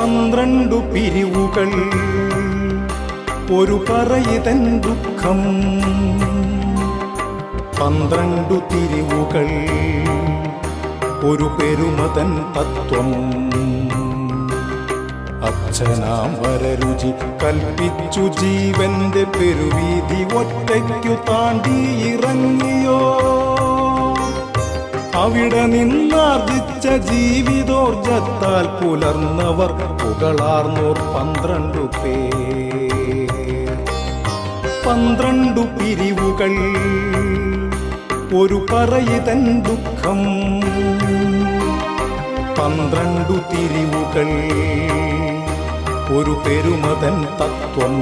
പന്ത്രണ്ടു പിരിവുകൾ ഒരു പറയിതൻ ദുഃഖം. പന്ത്രണ്ടു തിരിവുകൾ ഒരു പെരുമതൻ തത്വം. അച്ഛനാം വരരുചി കൽപ്പിച്ചു ജീവന്റെ പെരുവീതി ഒറ്റയ്ക്കു താണ്ടി ഇറങ്ങിയോ? അവിടെ നിന്നാർജിച്ച ജീവിതോർജത്താൽ പുലർന്നവർ പുകളാർന്നൂർ പന്ത്രണ്ടു പേർ. പന്ത്രണ്ടു പിരിവുകൾ ഒരു പറയിതൻ ദുഃഖം. പന്ത്രണ്ടു തിരിവുകൾ ഒരു പെരുമതൻ തത്വം.